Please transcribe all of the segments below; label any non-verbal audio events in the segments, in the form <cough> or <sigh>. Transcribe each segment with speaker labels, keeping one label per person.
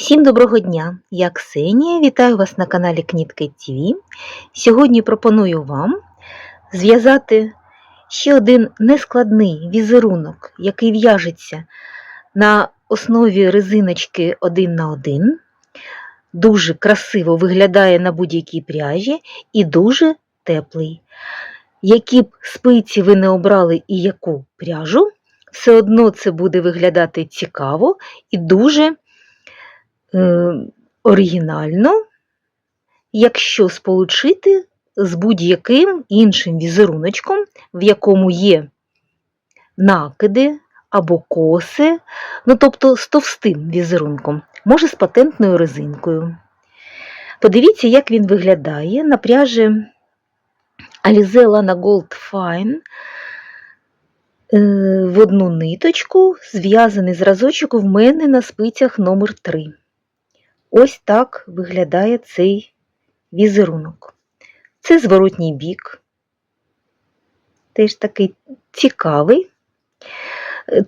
Speaker 1: Всім доброго дня! Я Ксенія, вітаю вас на каналі Кнітки ТВ. Сьогодні пропоную вам зв'язати ще один нескладний візерунок, який в'яжеться на основі резиночки 1 на 1 Дуже красиво виглядає на будь-якій пряжі і дуже теплий. Які б спиці ви не обрали і яку пряжу, все одно це буде виглядати цікаво і дуже оригінально, якщо сполучити з будь-яким іншим візеруночком, в якому є накиди або коси, ну тобто з товстим візерунком, може з патентною резинкою. Подивіться, як він виглядає на пряжі Alize Lana Gold Fine е, в одну ниточку зв'язаний зразочок в мене на спицях номер 3 Ось так виглядає цей візерунок. Це зворотній бік, теж такий цікавий.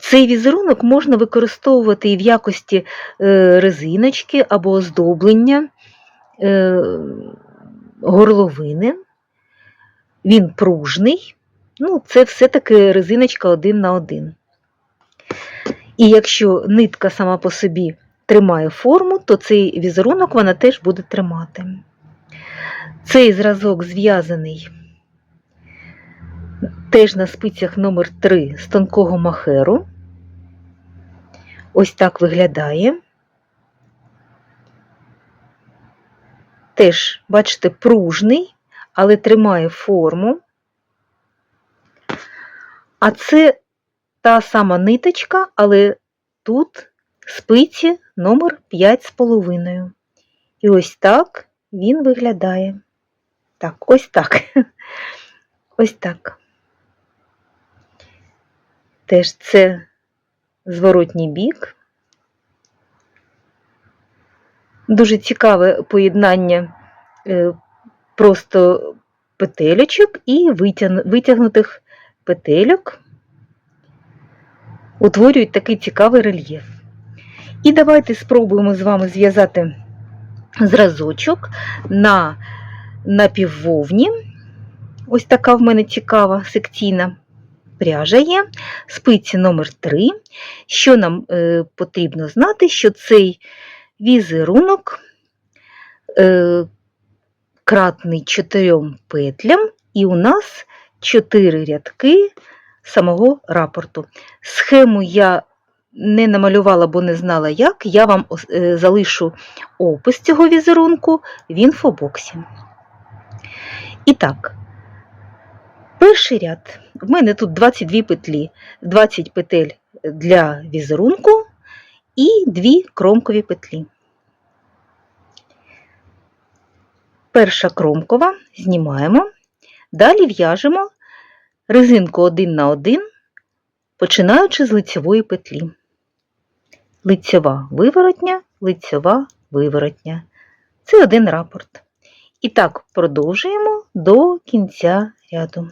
Speaker 1: Цей візерунок можна використовувати і в якості е, резиночки або оздоблення е, горловини. Він пружний, ну, це все-таки резиночка один на один. І якщо нитка сама по собі тримає форму, то цей візерунок вона теж буде тримати. Цей зразок зв'язаний теж на спицях номер 3 з тонкого махеру. Ось так виглядає. Теж, бачите, пружний, але тримає форму. А це та сама ниточка, але тут спиці номер 5,5. І ось так він виглядає. Так, ось так. <laughs> Ось так. Теж це зворотній бік. Дуже цікаве поєднання е, просто петелечок і витягнутих петельок утворюють такий цікавий рельєф. І давайте спробуємо з вами зв'язати зразочок на напіввовні. Ось така в мене цікава секційна пряжа є, спиці номер 3 Що нам е, потрібно знати, що цей візерунок е, кратний чотирьом петлям, і у нас 4 рядки самого рапорту. Схему я не намалювала, бо не знала як. Я вам е, залишу опис цього візерунку в інфобоксі. І так, перший ряд. В мене тут 22 петлі, 20 петель для візерунку і 2 кромкові петлі. Перша кромкова знімаємо, далі в'яжемо резинку 1 на 1, починаючи з лицевої петлі. Лицьова виворотня, лицьова виворотня. Це один рапорт. І так продовжуємо до кінця ряду.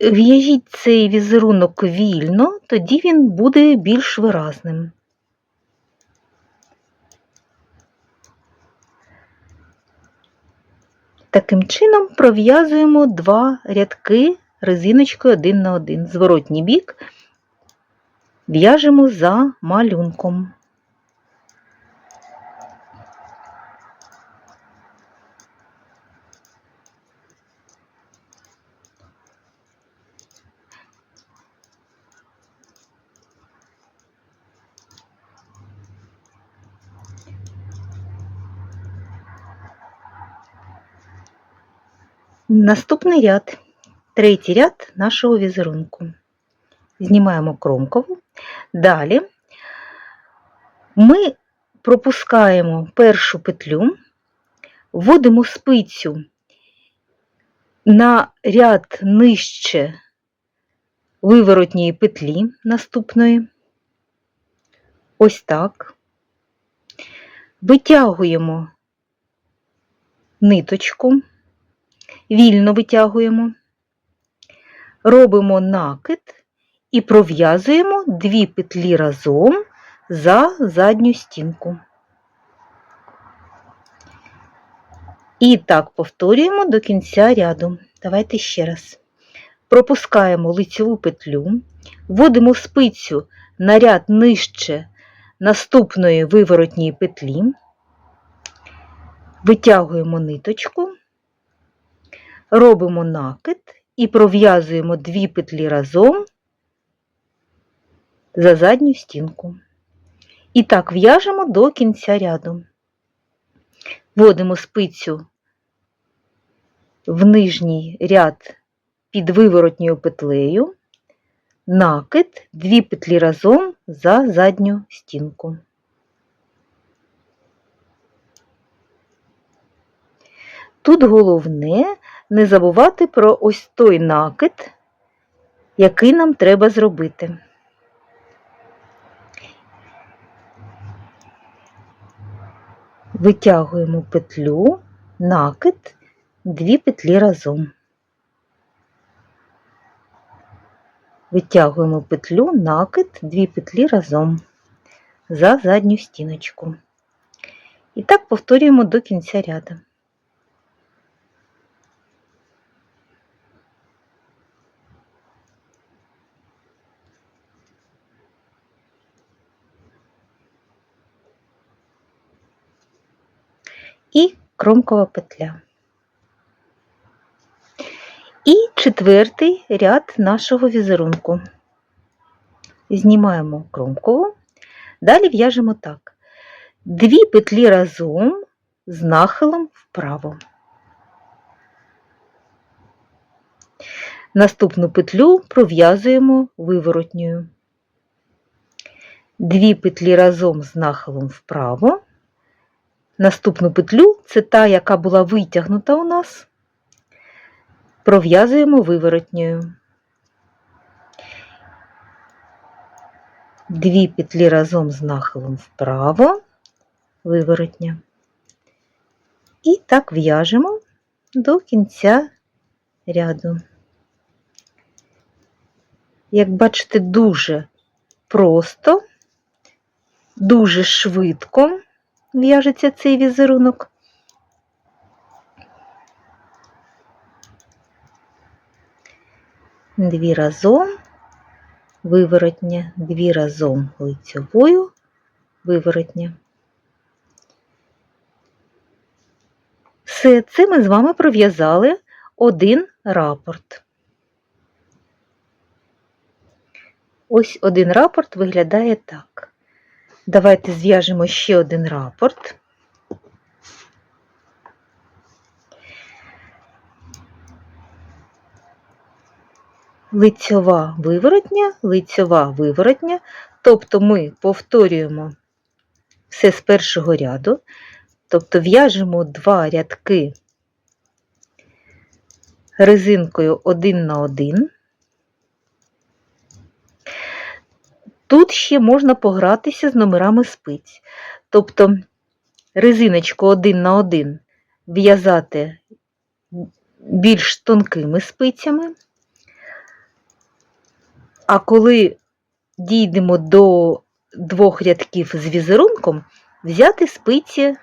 Speaker 1: В'яжіть цей візерунок вільно, тоді він буде більш виразним. Таким чином пров'язуємо два рядки резиночкою один на один. Зворотній бік в'яжемо за малюнком. Наступний ряд, третій ряд нашого візерунку. Знімаємо кромкову. Далі ми пропускаємо першу петлю, вводимо спицю на ряд нижче виворотньої петлі наступної. Ось так. Витягуємо ниточку вільно витягуємо, робимо накид і пров'язуємо дві петлі разом за задню стінку. І так повторюємо до кінця ряду. Давайте ще раз. Пропускаємо лицьову петлю, вводимо спицю на ряд нижче наступної виворотньої петлі, витягуємо ниточку, робимо накид і пров'язуємо дві петлі разом за задню стінку. І так в'яжемо до кінця ряду. Вводимо спицю в нижній ряд під виворотньою петлею, накид, дві петлі разом за задню стінку. Тут головне не забувати про ось той накид, який нам треба зробити. Витягуємо петлю, накид, дві петлі разом. Витягуємо петлю, накид, дві петлі разом за задню стіночку. І так повторюємо до кінця ряду. І кромкова петля. І четвертий ряд нашого візерунку. Знімаємо кромкову, далі в'яжемо так: дві петлі разом з нахилом вправо. Наступну петлю пров'язуємо виворотньою. Дві петлі разом з нахилом вправо. Наступну петлю це та, яка була витягнута у нас, пров'язуємо виворотньою. Дві петлі разом з нахилом вправо, виворотня. І так в'яжемо до кінця ряду. Як бачите, дуже просто, дуже швидко в'яжеться цей візерунок. Дві разом, виворотня, дві разом лицьовою, виворотня. Все це ми з вами пров'язали один рапорт. Ось один рапорт виглядає так. Давайте зв'яжемо ще один рапорт. Лицьова виворотня, лицьова виворотня, тобто ми повторюємо все з першого ряду, тобто в'яжемо два рядки резинкою один на один. Тут ще можна погратися з номерами спиць. Тобто резиночку один на один в'язати більш тонкими спицями. А коли дійдемо до двох рядків з візерунком, взяти спиці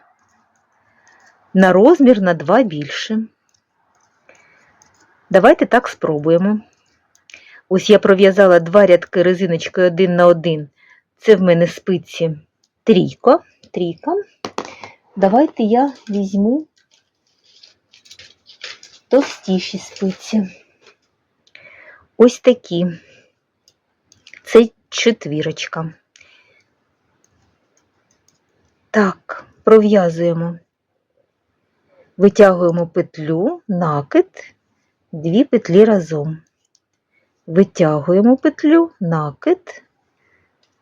Speaker 1: на розмір на два більше. Давайте так спробуємо. Ось я пров'язала два рядки резиночкою один на один. Це в мене спиці трійко. трійка. Давайте я візьму товстіші спиці. Ось такі. Це четвірочка. Так, пров'язуємо, витягуємо петлю, накид, дві петлі разом. Витягуємо петлю, накид,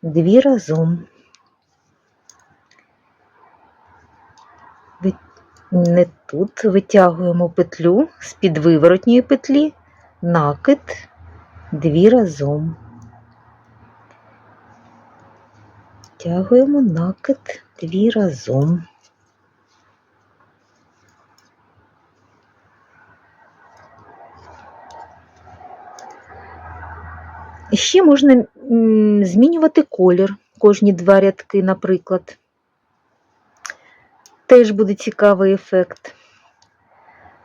Speaker 1: дві разом. Не тут витягуємо петлю з під виворотньої петлі, накид, дві разом. Втягуємо накид дві разом. Ще можна змінювати колір кожні два рядки, наприклад. Теж буде цікавий ефект.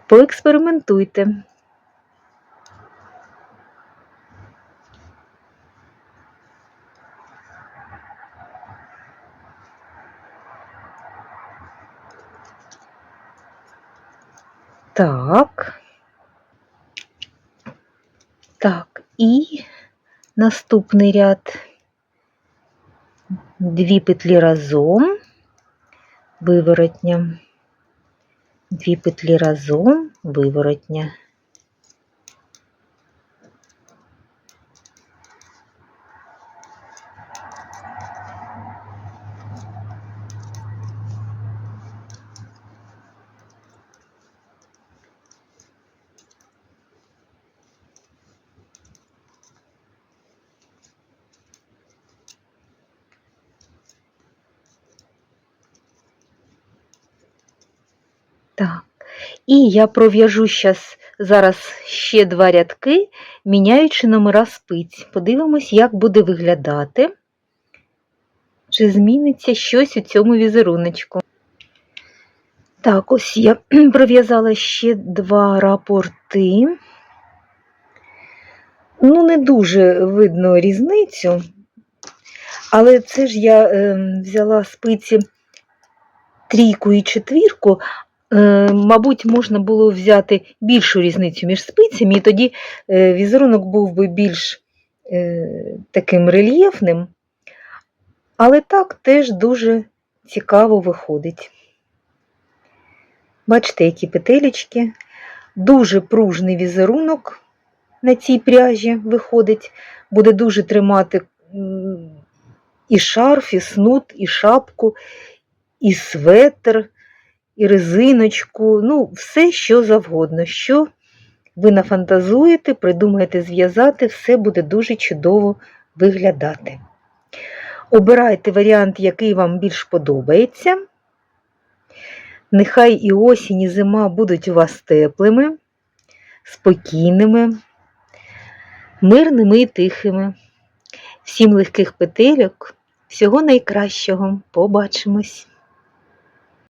Speaker 1: Поекспериментуйте. Так. Так, і наступний ряд. Дві петлі разом, виворотня. Дві петлі разом, виворотня. І я пров'яжу зараз ще два рядки, міняючи номера спиць. Подивимось, як буде виглядати, чи зміниться щось у цьому візеруночку. Так, ось я <clears throat> пров'язала ще два рапорти. Ну, не дуже видно різницю, але це ж я е, взяла спиці трійку і четвірку, Мабуть, можна було взяти більшу різницю між спицями, і тоді е, візерунок був би більш е, таким рельєфним, але так теж дуже цікаво виходить. Бачите, які петелечки, дуже пружний візерунок на цій пряжі виходить, буде дуже тримати і шарф, і снуд, і шапку, і светр і резиночку, ну, все, що завгодно. Що ви нафантазуєте, придумаєте зв'язати, все буде дуже чудово виглядати. Обирайте варіант, який вам більш подобається. Нехай і осінь, і зима будуть у вас теплими, спокійними, мирними і тихими. Всім легких петельок, всього найкращого. Побачимось!